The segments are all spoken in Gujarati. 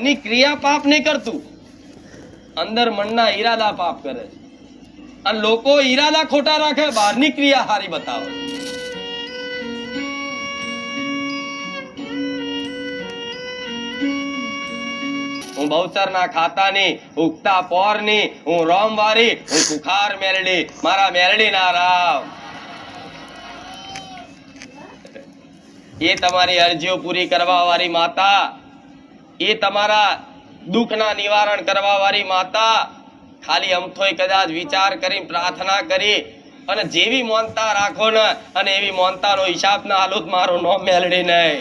બહારની ક્રિયા પાપ નહીં કરતું. અંદર મનના ઈરાદા પાપ કરે છે. અને લોકો ઈરાદા ખોટા રાખે, બહારની ક્રિયા હારી બતાવે. હું બહુચર ના ખાતા ની ઉગતા પોરની હું રોમ વારી હું સુખાર મેરડી, મારા મેરડી ના રામ એ તમારી અરજીઓ પૂરી કરવા વાળી માતા એ તમારા દુઃખના નિવારણ કરવા વાળી માતા ખાલી અમથોય કદાચ વિચાર કરી, પ્રાર્થના કરી અને જેવી મોનતા રાખો ને અને એવી મોનતાનો હિસાબ ના હાલુત મારો નો મેળડી નહીં.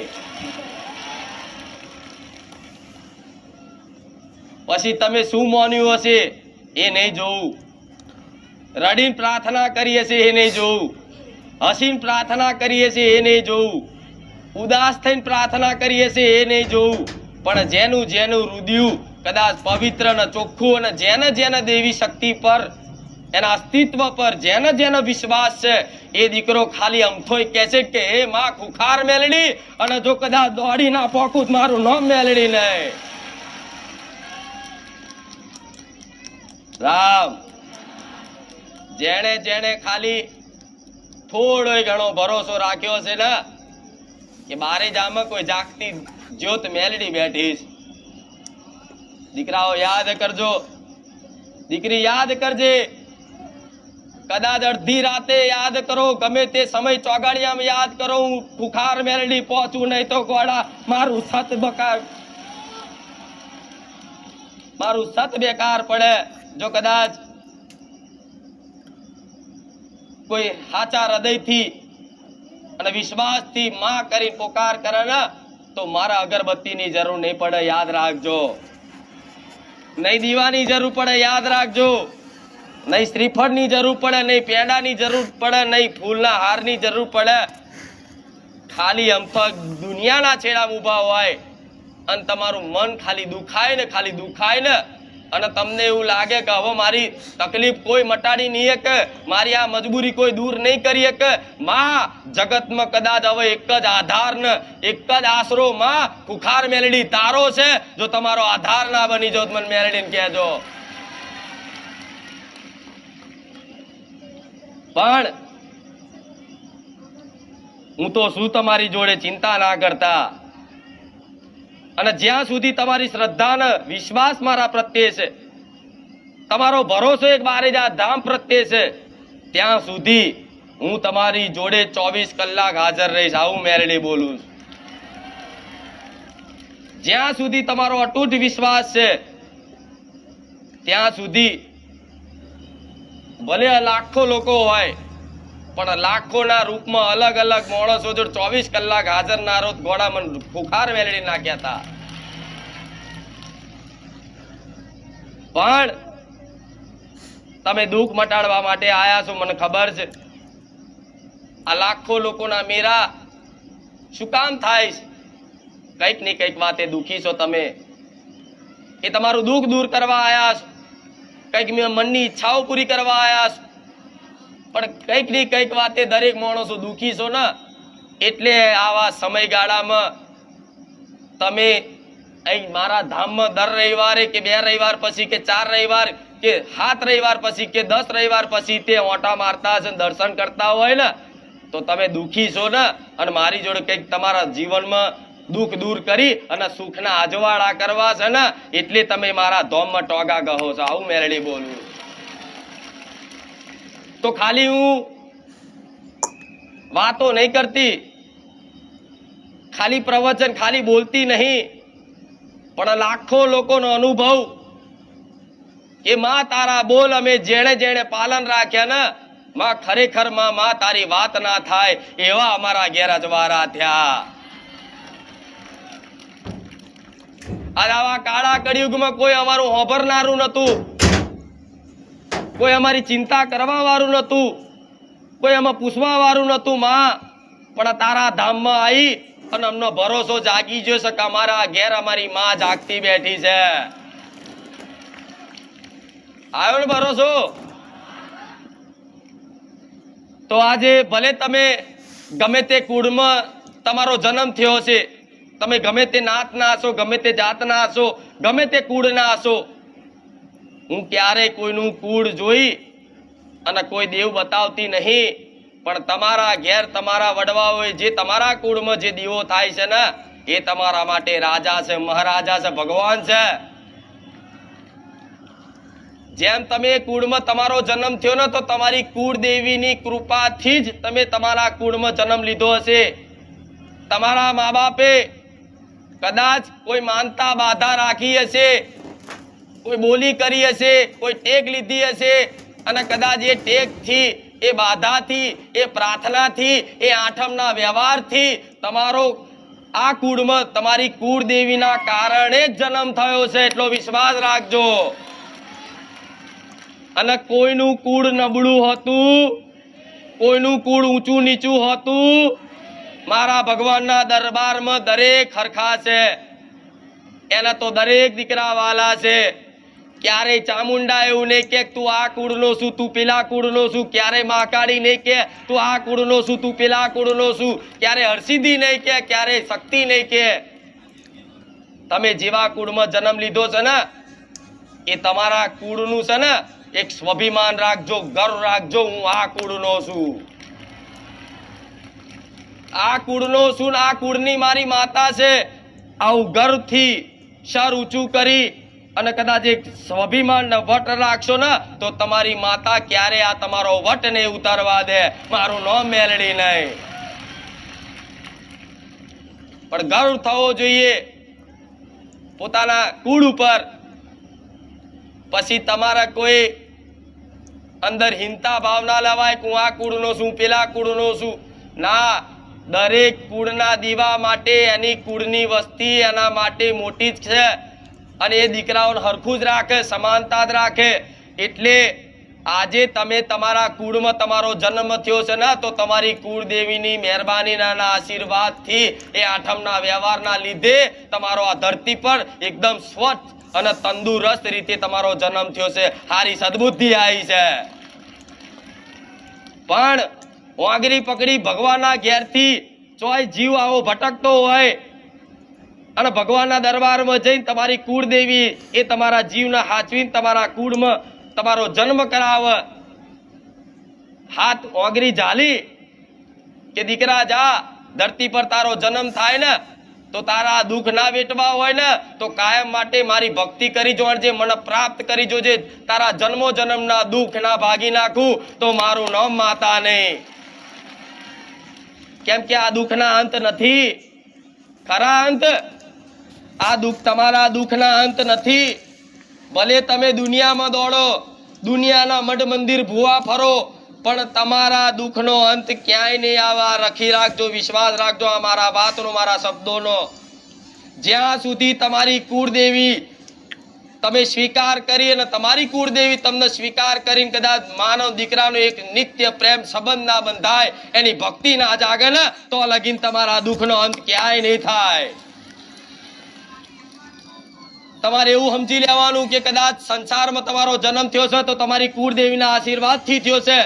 પછી તમે શું માન્યું હશે? એ નહીં જોવું રડીને પ્રાર્થના કરી હશે એ નહીં જોવું હસીને પ્રાર્થના કરી હશે એ નહીં જોવું ઉદાસ થઈને પ્રાર્થના કરી હશે એ નહીં જોવું પણ જેનું જેનું રુદિયું કદાચ પવિત્ર ને ચોખ્ખું અને જેને જેને દેવી શક્તિ પર, એના અસ્તિત્વ પર, જેને જેનો વિશ્વાસ છે, એ દીકરો ખાલી અમથોય કહે છે કે, હે માં, ખુખાર મેલડી અને જો કદાચ દોડી ના પોકું મારું નામ મેલડી ને રામ. જેણે જેણે ખાલી થોડો ઘણો ભરોસો રાખ્યો છે ને, કે બારે જામાં કોઈ જાગતી જ્યોત મેલડી બેઠી દીકરાઓ યાદ કરજો. દીકરી યાદ કરજે. કદાચ અડધી રાતે યાદ કરો, ગમે તે સમય ચોગાડિયામાં યાદ કરો. હું ફુખાર મેલડી પહોંચું નહીં તો ગોળા મારું સત બકાર મારું સત બેકાર પડે. જો કદાચ કોઈ સાચા હૃદયથી અને વિશ્વાસથી માં કરી પોકાર કરે ને તો મારા અગરબત્તીની જરૂર નહીં પડે, યાદ રાખજો. નહીં દીવાની જરૂર પડે, યાદ રાખજો. નહીં શ્રીફળની જરૂર પડે, નહીં પેડાની જરૂર પડે, નહીં ફૂલના હારની જરૂર પડે. ખાલી અમથક દુનિયાના છેડા ઊભા હોય અને તમારું મન ખાલી દુખાય ને, ખાલી દુખાય ને. અને તમને એવું લાગે કે હવે મારી તકલીફ કોઈ મટાડી નહીં શકે, મારી આ મજબૂરી કોઈ દૂર નહીં કરી શકે. માં, જગતમાં કદાચ હવે એક જ આધાર ને એક જ આશરો માં કુખાર મેલડી તારો છે. જો તમારો આધાર ના બની જો મને મેલડીને કહેજો. પણ હું તો શું તમારી જોડે ચિંતા ના કરતા? અને જ્યાં સુધી તમારી શ્રદ્ધા ને વિશ્વાસ મારા પ્રત્યે છે, તમારો ભરોસો એક બારેજા ધામ પ્રત્યે છે, ત્યાં સુધી હું તમારી જોડે ચોવીસ કલાક હાજર રહીશ. આવું મેરડી બોલું છું. જ્યાં સુધી તમારો અતૂટ વિશ્વાસ છે, ત્યાં સુધી ભલે લાખો લોકો હોય પણ લાખોના રૂપમાં અલગ અલગ માણસો જો ચોવીસ કલાક હાજર ના રોજ ઘોડામાં ખુખાર વેલડી નાખ્યા હતા. પણ તમે દુઃખ મટાડવા માટે આયા છો, મને ખબર છે. આ લાખો લોકોના મેરા શું કામ થાય કંઈક ને કંઈક વાતે દુઃખી છો તમે. એ તમારું દુઃખ દૂર કરવા આયા છો. કંઈક મેં, મનની ઈચ્છાઓ પૂરી કરવા આયા છો. પણ કંઈકની કંઈક વાતે દરેક માણસો દુઃખી છો ને? એટલે આવા સમયગાળામાં તમે અહીં મારા ધામમાં દર રવિવારે કે બે રવિવાર પછી કે ચાર રવિવાર કે સાત રવિવાર પછી કે દસ રવિવાર પછી તે ઓટા મારતા હશે દર્શન કરતા હોય ને, તો તમે દુઃખી છો ને? અને મારી જોડે કંઈક તમારા જીવનમાં દુઃખ દૂર કરી અને સુખના અજવાળા કરવા છે ને? એટલે તમે મારા ધોમમાં ટોગા કહો છો. આવું મેરડી બોલું. તો ખાલી હું વાતો નહીં કરતી. ખાલી પ્રવચન ખાલી બોલતી નહીં. પણ લાખો લોકોનો અનુભવ કે માં તારા બોલ અમે જેણે જેણે પાલન રાખ્યા ને, માં ખરેખરમાં માં તારી વાત ના થાય એવા અમારા ગેરજવારા થયા. આજ આવા કાળા કળિયુગમાં કોઈ અમારું હોભરનારું નતું કોઈ અમારી ચિંતા કરવા વાળું નતું કોઈ એમાં પૂછવા વાળું નતું માં, પણ તારા ધામમાં આવી અને અમનો ભરોસો જાગી ગયો છે અમારા ઘેર અમારી માં જાગતી બેઠી છે. આવ્યો ને ભરોસો? તો આજે ભલે તમે ગમે તે કુળમાં તમારો જન્મ થયો છે તમે ગમે તે નાતના હશો, ગમે તે જાતના હશો, ગમે તે કુળના હશો હું ક્યારેય કોઈનું કુળ જોઈ અને કોઈ દેવ બતાવતી નહીં, પણ તમારા ઘેર તમારા વડવાઓએ જે તમારા કુળમાં જે દીવો થાય છે ને, એ તમારા માટે રાજા છે, મહારાજા છે, ભગવાન છે. જેમ તમે કુળમાં તમારો જન્મ થયો ને, તો તમારી કુળ દેવીની કૃપાથી જ તમે તમારા કુળમાં જન્મ લીધો હશે. તમારા મા બાપે કદાચ કોઈ માનતા બાધા રાખી હશે. કોઈ બોલી કરી હશે, કોઈ ટેક લીધી હશે, અને કદાચ એ ટેકથી એ બાધાથી, એ પ્રાર્થનાથી, એ આઠમના વ્યવહારથી તમારો આ કુળમાં, તમારી કુળ દેવીના કારણે જ જન્મ થયો છે, એટલો વિશ્વાસ રાખજો. અને કોઈનું કુળ નબળું હતું, કોઈનું કુળ ઊંચું નીચું હતું, મારા ભગવાનના દરબારમાં દરેક હરખા છે એના તો દરેક દીકરા વાલા છે. ક્યારેય ચામુંડા એવું નહીં કે તું આ કુળનો છું, તું પેલા કુળનો છું. ક્યારે મહાકાળી નહીં કે તું આ કુળનો છું, તું પેલા કુળનો છું. ક્યારે હરસિદ્ધિ નહીં કે, ક્યારે શક્તિ નહીં કે. તમે જેવા કુળમાં જન્મ લીધો છે ને, એ તમારા કુળનું છે ને, એક સ્વાભિમાન રાખજો, ગર્વ રાખજો, હું આ કુળનો છું. આ કુળનો છું આ કુળની મારી માતા છે. આવું ગર્વથી સર ઊંચું કરી અને કદાચ એક સ્વાભિમાન વટ રાખશો ને, તો તમારી માતા ક્યારે આ તમારો વટ ને ઉતારવા દે? મારું નામ મેલડી નહીં. પણ ગર્વ થવો જોઈએ. પોતાના કુળ ઉપર. પછી તમારા કોઈ અંદર હિંતા ભાવ ના લેવાય હું આ કુળનો છું, પેલા કુળનો છું? ના, દરેક કુળના દીવા માટે એની કુળની વસ્તી એના માટે મોટી જ છે. અને એ દીકરાઓને હરખું જ રાખે, સમાનતા જ રાખે. એટલે આજે તમે તમારા કુળમાં તમારો જન્મ થયો છે ને, તો તમારી કુળદેવીની મહેરબાનીના આશીર્વાદથી એ આઠમના વ્યવહારના લીધે તમારો આ ધરતી પર એકદમ સ્વચ્છ અને તંદુરસ્ત રીતે તમારો જન્મ થયો છે. હારી સદબુદ્ધિ આવી છે. પણ વાંગરી પકડી ભગવાનના ઘેરથી ચોય જીવ આવો ભટકતો હોય અને ભગવાનના દરબારમાં જઈને તમારી કુળદેવી એ તમારા જીવના હાચવીને તમારા કુળમાં તમારો જન્મ કરાવે. હાથ ઓગરી ઝાલી કે દીકરા જા, ધરતી પર તારો જન્મ થાય ને, તો તારા દુઃખ ના વેટવા હોય ને, તો કાયમ માટે મારી ભક્તિ કરી જોડજે મને પ્રાપ્ત કરી જોજે તારા જન્મો જન્મના દુઃખ ના ભાગી નાખું, તો મારું નામ માતા નહીં કેમ કે આ દુઃખના અંત નથી. ખરા અંત? આ દુઃખ તમારા દુઃખના અંત નથી. ભલે તમે દુનિયામાં દોડો, દુનિયાના મઢ મંદિર ભૂવા ફરો, પણ તમારા દુઃખનો અંત ક્યાંય નહીં આવા રખી રાખજો, વિશ્વાસ રાખજો આ મારા વાતનો, મારા શબ્દોનો. જ્યાં સુધી તમારી કુળદેવી તમે સ્વીકાર કરી અને તમારી કુળદેવી તમને સ્વીકાર કરીને કદાચ માનવ દીકરાનો એક નિત્ય પ્રેમ સંબંધ ના બંધાય, એની ભક્તિ ના જાગે ને, તો લગીન તમારા દુઃખનો અંત ક્યાંય નહીં થાય. તમારે એવું સમજી લેવાનું કે કદાચ સંસારમાં તમારો જન્મ થયો છે, તો તમારી કુળદેવીના આશીર્વાદથી થયો છે.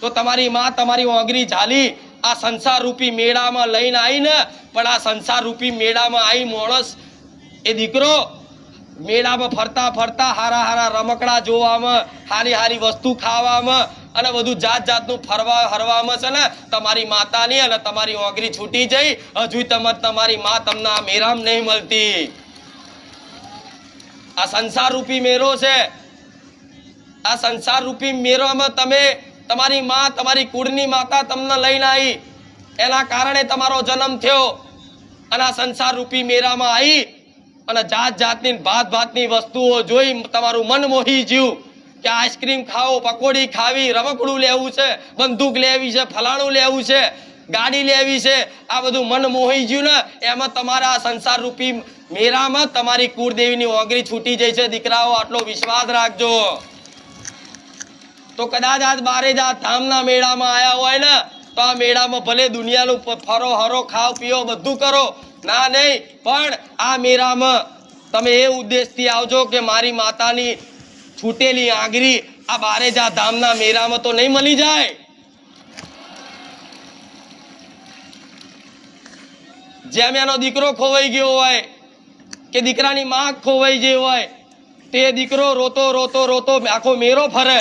તો તમારી માં તમારી ઓગરી ઝાલી આ સંસાર રૂપી મેળામાં લઈને આવીને, પણ આ સંસાર રૂપી મેળામાં આવી માણસ એ દીકરો મેળામાં ફરતા ફરતા હારા હારા રમકડા જોવામાં, હારી હારી વસ્તુ ખાવામાં અને બધું જાત જાતનું ફરવા હરવામાં છે ને, તમારી માતાની અને તમારી ઓગરી છૂટી જઈ, હજુ તમે તમારી મા તમને આ મેરામ નહીં મળતી. આ સંસાર રૂપી મેરો છે. આ સંસાર રૂપી મેરોમાં તમે તમારી માં, તમારી કુળની માતા તમને લઈને આવી એના કારણે તમારો જન્મ થયો. અને આ સંસાર રૂપી મેરામાં આવી અને જાત જાતની ભાત ભાતની વસ્તુઓ જોઈ તમારું મન મોહી જ્યું કે આઈસ્ક્રીમ ખાઓ, પકોડી ખાવી, રમકડું લેવું છે, બંદૂક લેવી છે, ફલાણું લેવું છે. ગાડી લેવી છે. આ બધું મન મોહી ગયું ને, એમાં તમારા સંસાર રૂપી મેરામાં તમારી કુળદેવીની ઓગરી છૂટી જાય છે. દીકરાઓ, આટલો વિશ્વાસ રાખજો. તો કદાચ આજ બારે જ આ ધામના મેળામાં આવ્યા હોય ને, તો આ મેળામાં ભલે દુનિયાનું ફરો, હરો ખાઓ પીઓ, બધું કરો. ના નહીં, પણ આ મેળામાં તમે એ ઉદ્દેશથી આવજો કે મારી માતાની છૂટેલી આંગરી આ બારે જ ધામના મેળામાં તો નહીં મળી જાય. જેમ એનો દીકરો ખોવાઈ ગયો હોય, કે દીકરાની માં ખોવાઈ ગઈ હોય, તે દીકરો રોતો રોતો રોતો આખો મેરો ફરે.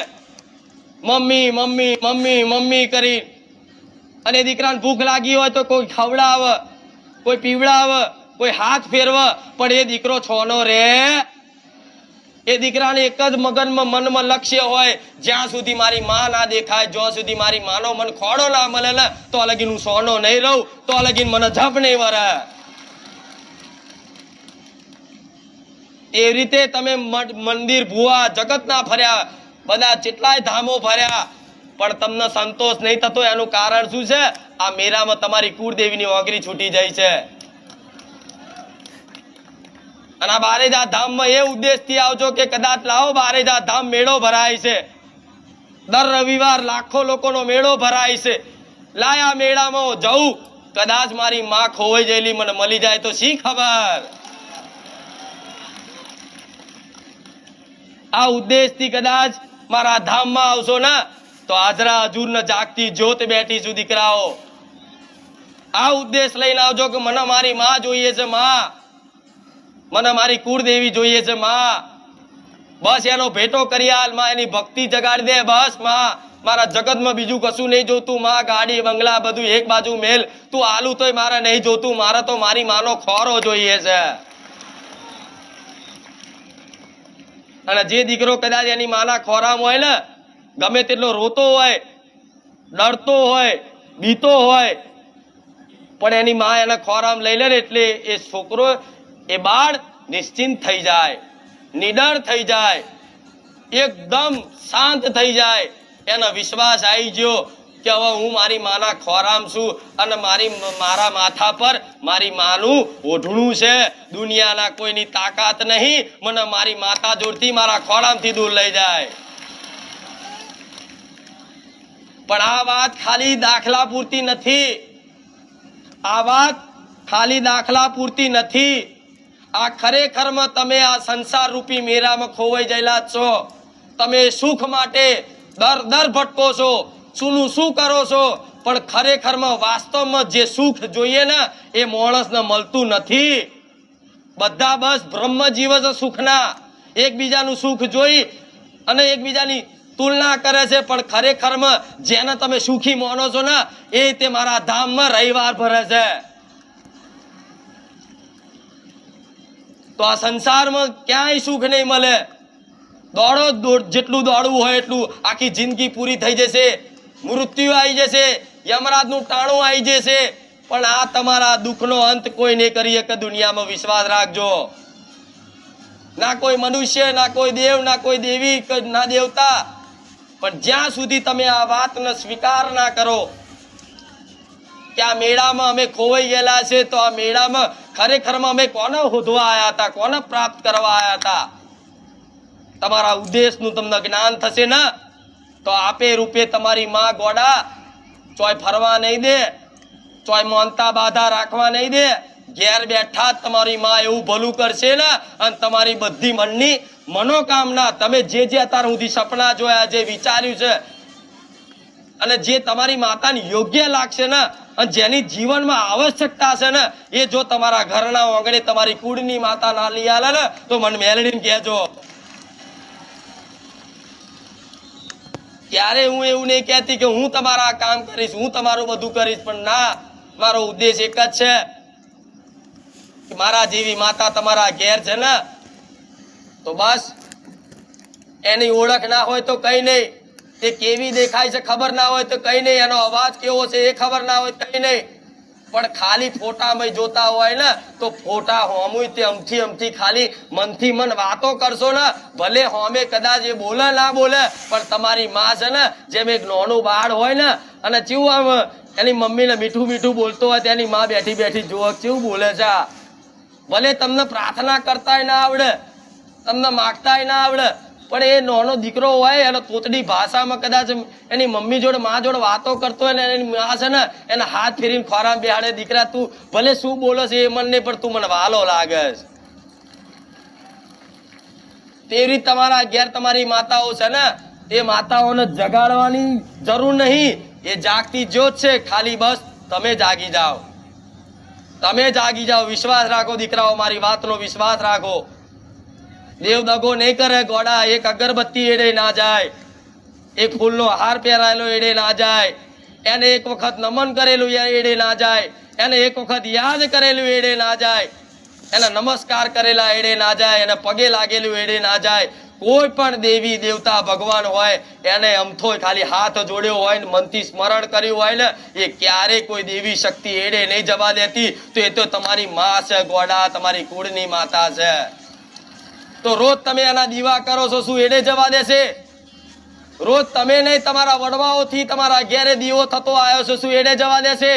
મમ્મી મમ્મી મમ્મી મમ્મી કરી. અને દીકરાને ભૂખ લાગી હોય તો કોઈ ખવડાવ, કોઈ પીવડાવે, કોઈ હાથ ફેરવે, પણ એ દીકરો છોનો રે. એ દીકરાને એક જ મગનમાં મનમાં લક્ષ્ય હોય, જ્યાં સુધી મારી માં ના દેખાય, જ્યાં સુધી મારી માનો મન ખોડો ના મળે ને, તો લગીન હું સોનો નહીં રહું તો લગીન મને જપ નહીં વરે. એ રીતે તમે મંદિર, ભુવા, જગત ના ફર્યા, બધા જેટલાય ધામો ફર્યા, પણ તમને સંતોષ નહીં થતો, એનું કારણ શું છે? આ મેરામાં તમારી કુળદેવીની ઓગરી છૂટી જાય છે. અને બારેજા ધામમાં એ ઉદ્દેશથી આવજો કે કદાચ લાવો બારેજા ધામ મેળો ભરાય છે. દર રવિવાર લાખો લોકોનો મેળો ભરાય છે. લાયા મેળામાં જવું કદાચ મારી માં ખોવાઈ ગયેલી, મને મળી જાય તો શી ખબર? આ ઉદ્દેશથી કદાચ મારા ધામમાં આવશો ને, તો આજરા હજુર જાગતી જ્યોત બેઠી છું, દીકરાઓ. આ ઉદ્દેશ લઈને આવજો કે મને મારી માં જોઈએ છે, માં. મને મારી કુળદેવી જોઈએ છે, માં. બસ એનો ભેટો કરી હાલમાં. એની ભક્તિ જગાડી દે, બસ, માં. મારા જગતમાં બીજું કશું નહીં જોતું, માં. ગાડી, બંગલા, બધું એક બાજુ મેલ. તું આલુ તોય મારે નહીં જોતું, મારે તો મારી માનો ખોરો જોઈએ છે. અને જે દીકરો કદાચ એની માના ખોરામ હોય ને, ગમે તેટલો રોતો હોય, ડરતો હોય, બીતો હોય, પણ એની મા એના ખોરામ લઈ લે એટલે એ છોકરો એ બાળ નિશ્ચિંત થઈ જાય, નિડર થઈ જાય, એકદમ શાંત થઈ જાય. એનો વિશ્વાસ આવી ગયો કે હવે હું મારી માના ખોરામ છું અને મારી મારા માથા પર મારી માનું ઓઢણું છે. દુનિયાના કોઈની તાકાત નહીં, મને મારી માતા જોડથી મારા ખોરામથી દૂર લઈ જાય. પણ આ વાત ખાલી દાખલા પૂરતી નથી. આ વાત ખાલી દાખલા પૂરતી નથી. આ ખરેખરમાં તમે આ સંસાર રૂપી મેરામાં ખોવાઈ ગયેલા છો. તમે સુખ માટે દર દર ભટકો છો. શુંનું શું કરો છો? પણ ખરેખરમાં વાસ્તવમાં જે સુખ જોઈએ ને, એ માણસને મળતું નથી. બધા બસ બ્રહ્મ જીવ છે સુખના. એકબીજાનું સુખ જોઈ અને એકબીજાની તુલના કરે છે. પણ ખરેખરમાં જેને તમે સુખી માનો છો ને, એ તે મારા ધામમાં રવિવાર ભરે છે. તો આ સંસારમાં ક્યાંય સુખ નહીં મળે. દોડો જેટલું દોડવું હોય એટલું આખી જિંદગી પૂરી થઈ જશે. મૃત્યુ આવી જશે, યમરાજનું ટાણું આવી જશે. પણ આ તમારા દુઃખનો અંત કોઈ નહીં કરી શકે, દુનિયામાં વિશ્વાસ રાખજો. ના કોઈ મનુષ્ય, ના કોઈ દેવ, ના કોઈ દેવી, ના દેવતા. પણ જ્યાં સુધી તમે આ વાતનો સ્વીકાર ના કરો કે આ મેળામાં અમે ખોવાઈ ગયેલા છે, તો આ મેળામાં ખરેખરમાં અમે કોને શોધવા આવ્યા હતા, કોને પ્રાપ્ત કરવા આવ્યા હતા? તમારા ઉદ્દેશનું તમને જ્ઞાન થશે ને? તો આપે રૂપે તમારી માં ગોડા ચોય ફરવા નહીં દે, ચોય મોનતા બાધા રાખવા નહીં દે, ઘેર બેઠા તમારી માં એવું ભલું કરશે ને, અને તમારી બધી મનની મનોકામના તમે જે જે અત્યાર સુધી સપના જોયા, જે વિચાર્યું છે અને જે તમારી માતાને યોગ્ય લાગશે ને, અને જેની જીવનમાં આવશ્યકતા છે ને, એ જો તમારા ઘરના આંગણે તમારી કુળની માતા ના લઈ આલે ને, તો મને મેલડીને કહેજો. ક્યારે હું એવું નહીં કહેતી કે હું તમારા કામ કરીશ, હું તમારું બધું કરીશ, પણ ના, મારો ઉદ્દેશ એક જ છે કે મારા જેવી માતા તમારા ઘેર છે ને, તો બસ, એની ઓળખ ના હોય તો કઈ નહીં. તે કેવી દેખાય છે ખબર ના હોય તો કઈ નહીં, એનો અવાજ કેવો છે એ ખબર ના હોય કઈ નહીં પણ ખાલી ફોટામાં જોતા હોય ને, તો ફોટા હોમુય તે અમથી અમથી ખાલી મનથી મન વાતો કરશો ને, ભલે હોમે કદાચ એ બોલે ના બોલે, પણ તમારી માં છે ને, જેમ એક નોનું બાળ હોય ને, અને ચેવું આમ એની મમ્મીને મીઠું મીઠું બોલતો હોય તેની માં બેઠી બેઠી જુઓ કેવું બોલે છે. ભલે તમને પ્રાર્થના કરતાય ના આવડે, તમને માગતાય ના આવડે પણ એ નાનો દીકરો હોય, એનો તોતડી ભાષામાં કદાચ એની મમ્મી જોડે, મા જોડે વાતો કરતો હોય ને, એની મા છે ને, એને હાથ ફેરીને ખોરા બેહાડે, દીકરા, તું ભલે શું બોલો છે એ મન પણ તું મને વાલો લાગે તેવી રીતે તમારા ઘેર તમારી માતાઓ છે ને એ માતાઓને જગાડવાની જરૂર નહીં, એ જાગતી જ્યોત છે, ખાલી બસ તમે જાગી જાઓ. તમે જાગી જાઓ, વિશ્વાસ રાખો દીકરાઓ, મારી વાતનો વિશ્વાસ રાખો. દેવ દગો નહીં કરે, ગોડા. એક અગરબત્તી એડે ના જાય. એક ફૂલનો હાર પહેરાયેલો એડે ના જાય. એને એક વખત નમન કરેલું એડે ના જાય. એને એક વખત યાદ કરેલું એડે ના જાય. એને નમસ્કાર કરેલા એડે ના જાય. એને પગે લાગેલું એડે ના જાય. કોઈ પણ દેવી, દેવતા, ભગવાન હોય, એને અમથોય ખાલી હાથ જોડ્યો હોય ને મનથી સ્મરણ કર્યું હોય ને, એ ક્યારે કોઈ દેવી શક્તિ એડે નહીં જવા દેતી. તો એ તો તમારી માં છે, ગોડા. તમારી કુળની માતા છે. તો રોજ તમે એના દીવા કરો છો, શું એને જવા દેશે રોજ તમે નહીં, તમારા વડવાઓથી તમારા ઘેરે દીવો થતો આવ્યો છે, શું એને જવા દેશે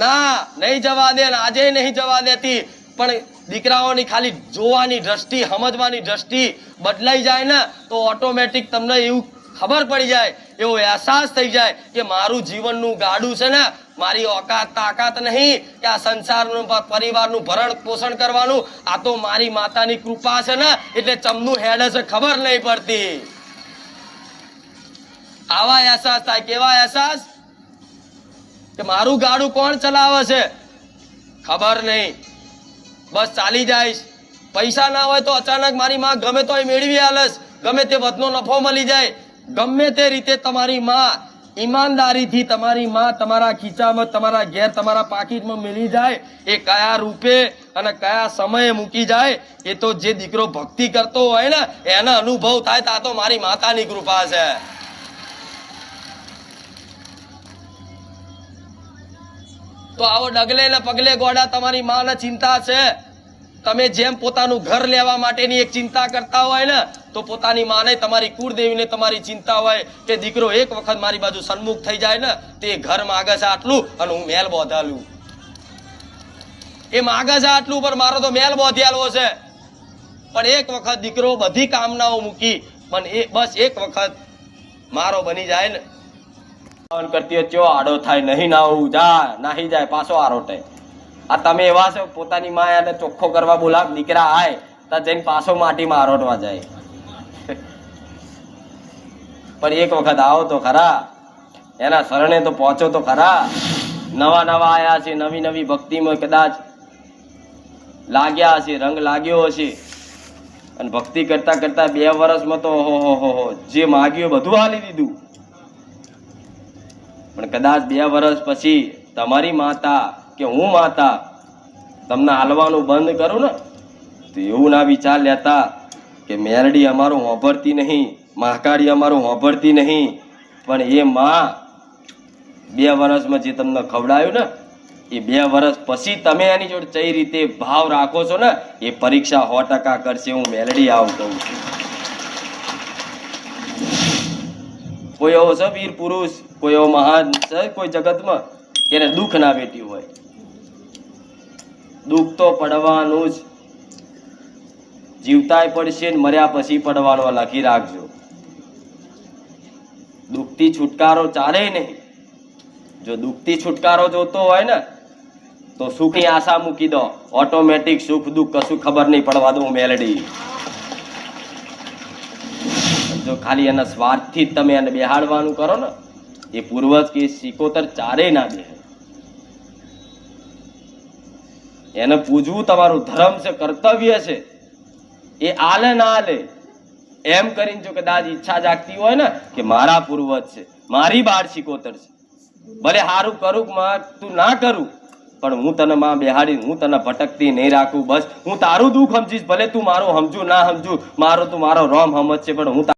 ના, નહીં જવા દે આજે નહીં જવા દેતી. પણ દીકરાઓની ખાલી જોવાની દ્રષ્ટિ, સમજવાની દ્રષ્ટિ બદલાઈ જાય ને, તો ઓટોમેટિક તમને એવું ખબર પડી જાય, એવો અહેસાસ થઈ જાય કે મારું જીવનનું ગાડું છે ને મારી ઓકાત તાકાત નહીં કે આ સંસારનું પરિવારનું ભરણ પોષણ કરવાનું. આ તો મારી માતાની કૃપા છે ને, એટલે ચમનું હેડે છે ખબર નહીં પડતી. આવા અહેસાસ થાય, કેવા અહેસાસ? કે મારું ગાડું કોણ ચલાવે છે? ખબર નહીં. બસ ચાલી જાઈશ પૈસા ના હોય તો અચાનક મારી માં ગમે તો મેળવી આલસ. ગમે તે વધનો નફો મળી જાય. ગમે તે રીતે તમારી માં ઈમાનદારીથી તમારી માં તમારા ખીચામાં તમારા ઘેર, તમારા પાકીટમાં મિલી જાય, એ કયા રૂપે અને કયા સમયે મૂકી જાય, એ તો જે દીકરો ભક્તિ કરતો હોય ને, એનો અનુભવ થાય તા તો મારી માતાની કૃપા છે. તો આવો ડગલે ને પગલે ગોડા તમારી માને ચિંતા છે. તમે જેમ પોતાનું ઘર લેવા માટેની એક ચિંતા કરતા હોય ને, તો પોતાની માને તમારી કુળદેવીને તમારી ચિંતા હોય કે દીકરો એક વખત મારી બાજુ સન્મુખ થઈ જાય ને, તે ઘર માગે આટલું અને હું મેલ બોધાલું. એ માગે આટલું, પણ મારો તો મેલ બોધ્યાલવો છે. પણ એક વખત દીકરો બધી કામનાઓ મૂકી, પણ એ બસ એક વખત મારો બની જાય ને. કરતી હોય ચો આડો થાય, નહીં ના જા નાહી જાય, પાછો આરોટે. આ તમે એવા છો, પોતાની માયાને ચોખ્ખો કરવા બોલાવ દીકરા આય, તા જઈને પાછો માટીમાં આરોટવા જાય. પણ એક વખત આવો તો ખરા, એના શરણે તો પહોંચો તો ખરા. નવા નવા આવ્યા છે, નવી નવી ભક્તિમાં કદાચ લાગ્યા હશે રંગ લાગ્યો હશે. અને ભક્તિ કરતા કરતા બે વર્ષમાં તો હો હો હો હો, જે માગ્યું બધું હાલી દીધું. પણ કદાચ બે વર્ષ પછી તમારી માતા કે હું માતા, તમને હાલવાનું બંધ કરું ને? તો એવું ના વિચાર લેતા કે મેરડી અમારું હોંભરતી નહીં, મહાકાળી અમારું હોંભરતી નહીં, પણ એ માં બે વર્ષમાં જે તમને ખવડાયું ને, એ બે વર્ષ પછી તમે એની જોડે કઈ રીતે ભાવ રાખો છો ને, એ પરીક્ષા સો ટકા કરશે, હું મેલડી આવું કહું છું. કોઈ એવો છે વીર પુરુષ, કોઈ એવો મહાન છે કોઈ જગતમાં એને દુઃખ ના વેટ્યું હોય. દુઃખ તો પડવાનું જ. જીવતાય પડશે ને મર્યા પછી પડવાનો લખી રાખજો. દુઃખથી છુટકારો ચાલે નહીં. જો દુઃખથી છુટકારો જોતો હોય ને, તો સુખની આશા મૂકી દો. ઓટોમેટિક સુખ દુઃખ કશું ખબર નહીં પડવા દઉં મેલડી. જો ખાલી એના સ્વાર્થથી તમે એને બેહાડવાનું કરો ને, એ પૂર્વજ કે સિકોતર ચારેય ના બે એને પૂજવું તમારું ધર્મ છે, કર્તવ્ય છે. એ આલે ના આલે, એમ કરીને જો કદાચ ઈચ્છા જાગતી હોય ને, કે મારા પૂર્વજ છે, મારી બાળ સિકોતર છે. ભલે સારું કરું માં, તું ના કરું, પણ હું તને માં બેહાડી હું તને ભટકતી નહીં રાખું, બસ. હું તારું દુઃખ સમજીશ, ભલે તું મારું સમજુ, ના સમજુ, મારો તું મારો રોમ સમજ છે, પણ હું